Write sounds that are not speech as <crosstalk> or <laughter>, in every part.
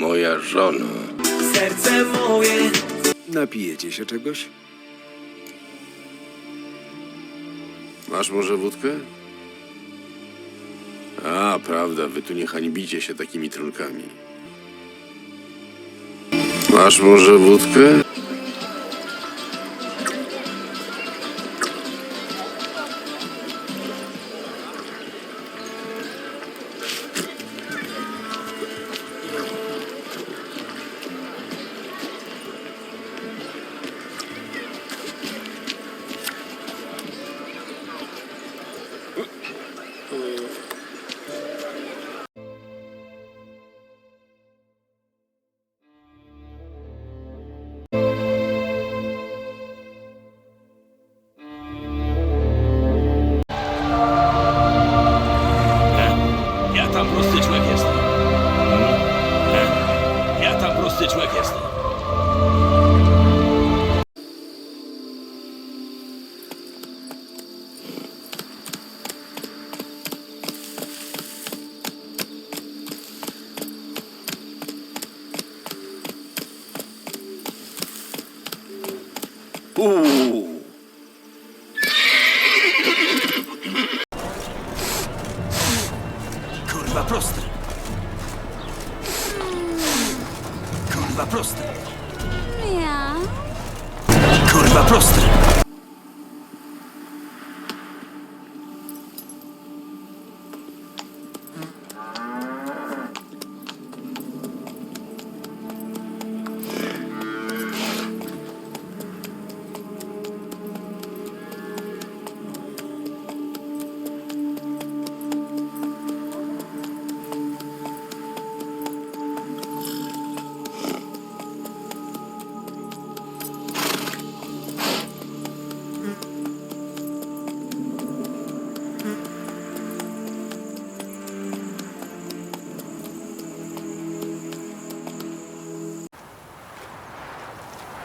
Moja żona. serce moje Napijecie się czegoś? Masz może wódkę? A, prawda, wy tu nie hańbicie się takimi trunkami. Masz może wódkę? Ooh.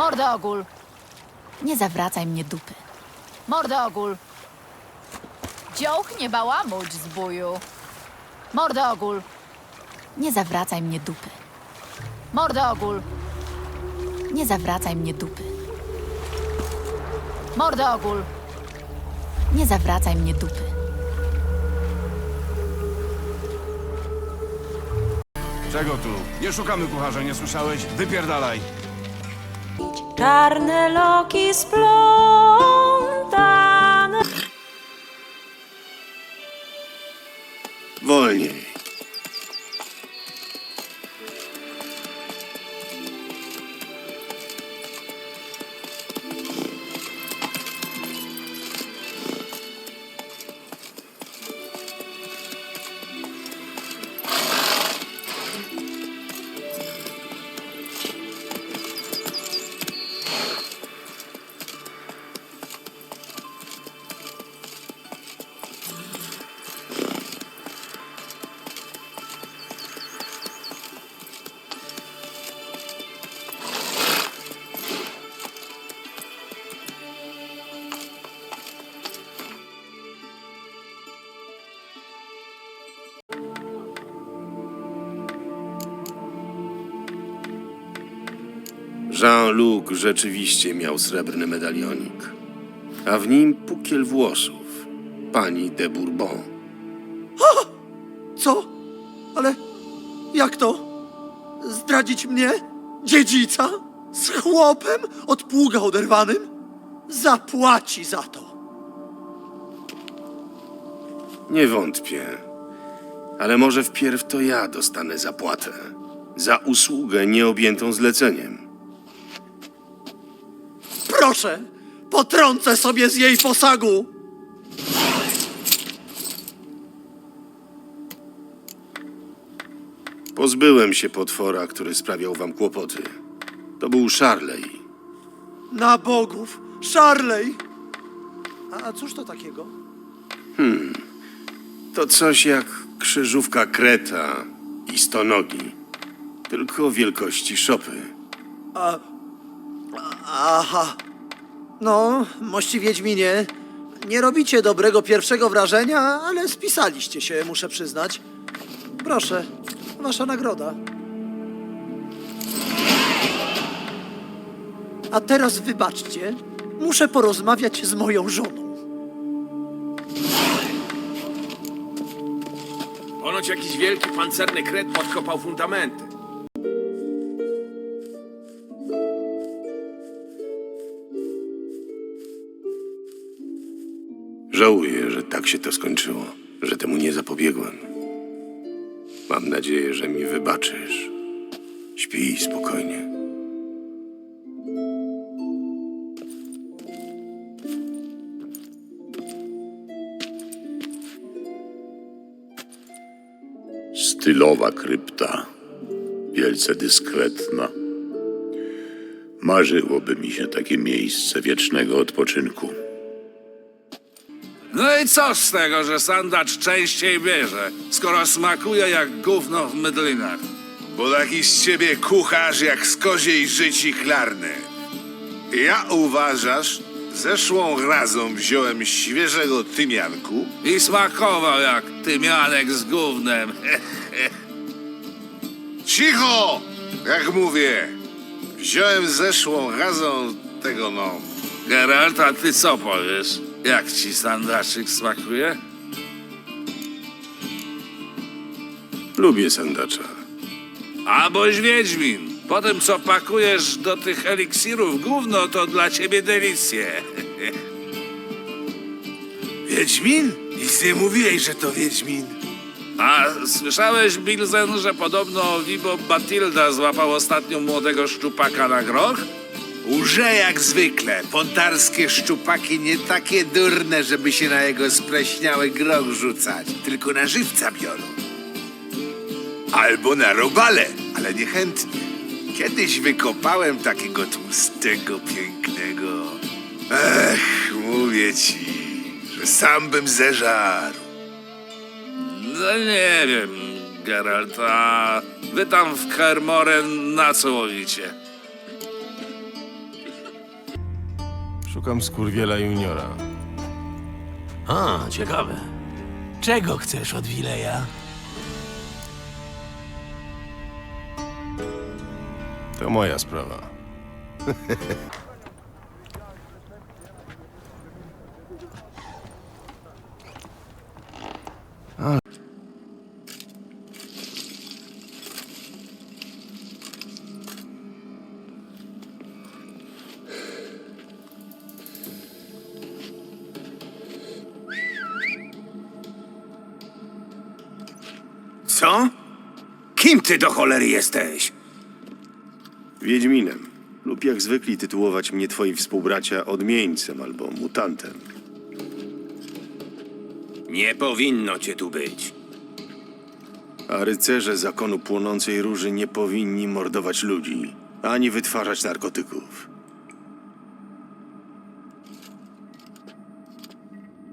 Mordogul! Nie zawracaj mnie dupy. Mordogul! Dziołch nie bałamuć, zbóju. Mordogul! Nie zawracaj mnie dupy. Mordogul! Nie zawracaj mnie dupy. Mordogul! Nie zawracaj mnie dupy. Czego tu? Nie szukamy kucharza, nie słyszałeś? Wypierdalaj! Czarne loki splątane. Jean-Luc rzeczywiście miał srebrny medalionik, a w nim pukiel włosów pani de Bourbon. Co? Ale jak to? Zdradzić mnie? Dziedzica? Z chłopem od pługa oderwanym? Zapłaci za to. Nie wątpię, ale może wpierw to ja dostanę zapłatę za usługę nieobjętą zleceniem. Proszę, potrącę sobie z jej posagu. Pozbyłem się potwora, który sprawiał wam kłopoty. To był Charley. Na bogów, Szarlej. A cóż to takiego? To coś jak krzyżówka kreta i stonogi, tylko wielkości szopy. Aha. No, mości Wiedźminie, nie robicie dobrego pierwszego wrażenia, ale spisaliście się, muszę przyznać. Proszę, wasza nagroda. A teraz wybaczcie, muszę porozmawiać z moją żoną. Ponoć jakiś wielki pancerny kret podkopał fundamenty. Żałuję, że tak się to skończyło, że temu nie zapobiegłem. Mam nadzieję, że mi wybaczysz. Śpij spokojnie. Stylowa krypta, wielce dyskretna. Marzyłoby mi się takie miejsce wiecznego odpoczynku. No i co z tego, że sandacz częściej bierze, skoro smakuje jak gówno w mydlinach? Bo taki z ciebie kucharz jak z koziej życi chlarny. Ja uważasz, zeszłą razą wziąłem świeżego tymianku, I smakował jak tymianek z gównem. <laughs> Cicho! Jak mówię, wziąłem zeszłą razą tego no. Geralt, a ty co powiesz? Jak ci sandaczyk smakuje? Lubię sandacza. A boś Wiedźmin. Po tym, co pakujesz do tych eliksirów gówno, to dla ciebie delicje. <laughs> Wiedźmin? Nic nie mówiłeś, że to Wiedźmin. A słyszałeś, Bilzen, że podobno Vibo Batilda złapał ostatnio młodego szczupaka na groch? Urze jak zwykle. Pontarskie szczupaki nie takie durne, żeby się na jego spleśniały grog rzucać. Tylko na żywca biorą. Albo na robale, ale niechętnie. Kiedyś wykopałem takiego tłustego, pięknego. Ech, mówię ci, że sam bym zeżarł. No nie wiem, Geralt, a wy tam w Kermoren na co łowicie? Szukam skurwiela juniora. A, ciekawe. Czego chcesz od Wileja? To moja sprawa. Co? Kim ty do cholery jesteś? Wiedźminem. Lub jak zwykli tytułować mnie twoi współbracia odmieńcem albo mutantem. Nie powinno cię tu być. A rycerze zakonu płonącej róży nie powinni mordować ludzi, ani wytwarzać narkotyków.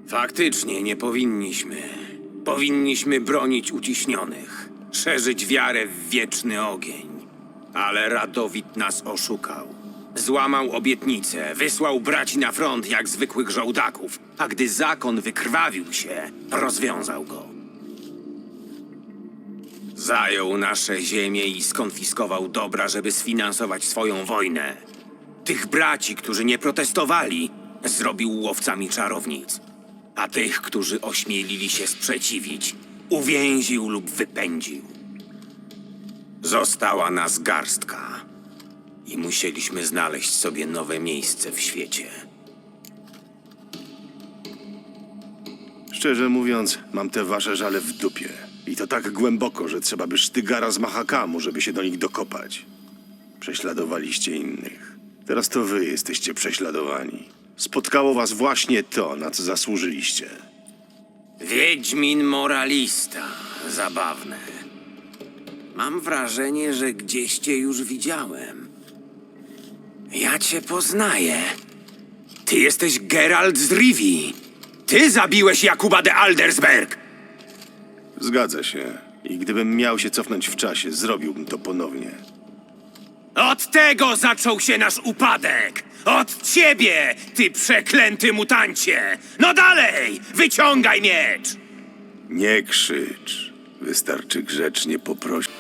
Faktycznie nie powinniśmy. Powinniśmy bronić uciśnionych, szerzyć wiarę w wieczny ogień. Ale Radowit nas oszukał. Złamał obietnicę, wysłał braci na front jak zwykłych żołdaków, a gdy zakon wykrwawił się, rozwiązał go. Zajął nasze ziemie i skonfiskował dobra, żeby sfinansować swoją wojnę. Tych braci, którzy nie protestowali, zrobił łowcami czarownic. A tych, którzy ośmielili się sprzeciwić, uwięził lub wypędził. Została nas garstka. I musieliśmy znaleźć sobie nowe miejsce w świecie. Szczerze mówiąc, mam te wasze żale w dupie. I to tak głęboko, że trzeba by sztygara z Mahakamu, żeby się do nich dokopać. Prześladowaliście innych. Teraz to wy jesteście prześladowani. Spotkało was właśnie to, na co zasłużyliście. Wiedźmin moralista. Zabawne. Mam wrażenie, że gdzieś cię już widziałem. Ja cię poznaję. Ty jesteś Geralt z Rivii. Ty zabiłeś Jakuba de Aldersberg. Zgadza się. I gdybym miał się cofnąć w czasie, zrobiłbym to ponownie. Od tego zaczął się nasz upadek! Od ciebie, ty przeklęty mutancie! No dalej! Wyciągaj miecz! Nie krzycz. Wystarczy grzecznie poprosić.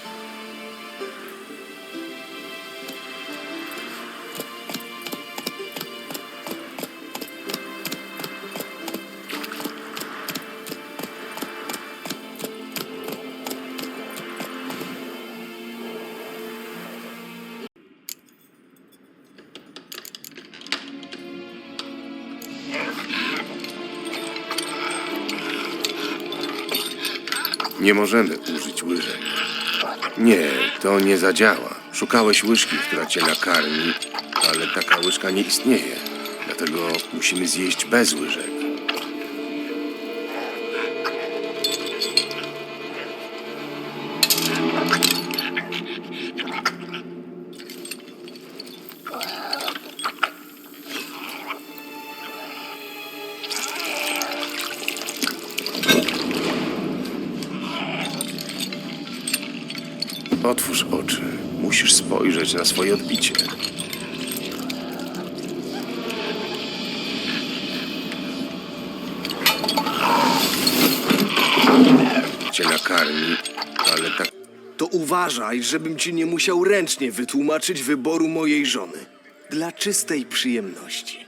Nie możemy użyć łyżek. Nie, to nie zadziała. Szukałeś łyżki, która cię nakarmi, ale taka łyżka nie istnieje. Dlatego musimy zjeść bez łyżek. Otwórz oczy. Musisz spojrzeć na swoje odbicie. Cię nakarmi, ale tak To uważaj, żebym ci nie musiał ręcznie wytłumaczyć wyboru mojej żony. Dla czystej przyjemności.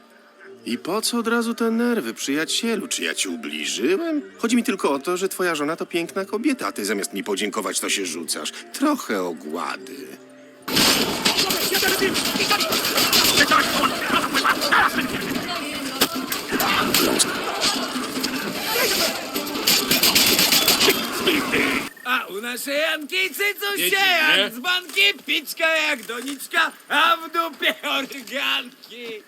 I po co od razu te nerwy, przyjacielu? Czy ja ci ubliżyłem? Chodzi mi tylko o to, że twoja żona to piękna kobieta, a ty zamiast mi podziękować, to się rzucasz. Trochę ogłady. A u naszej Ankicy co się jak z banki, piczka jak doniczka, a w dupie organki.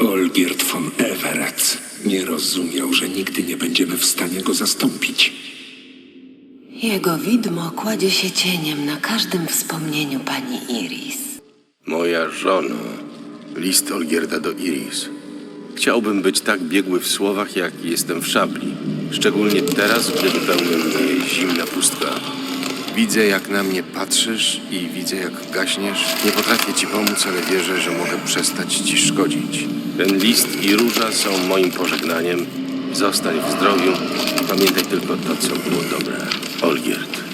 Olgierd von Everett nie rozumiał, że nigdy nie będziemy w stanie go zastąpić. Jego widmo kładzie się cieniem na każdym wspomnieniu pani Iris. Moja żona. List Olgierda do Iris. Chciałbym być tak biegły w słowach, jak jestem w szabli. Szczególnie teraz, gdy wypełnia mnie zimna pustka. Widzę, jak na mnie patrzysz i widzę, jak gaśniesz. Nie potrafię ci pomóc, ale wierzę, że mogę przestać ci szkodzić. Ten list i róża są moim pożegnaniem. Zostań w zdrowiu pamiętaj tylko to, co było dobre. Olgierd.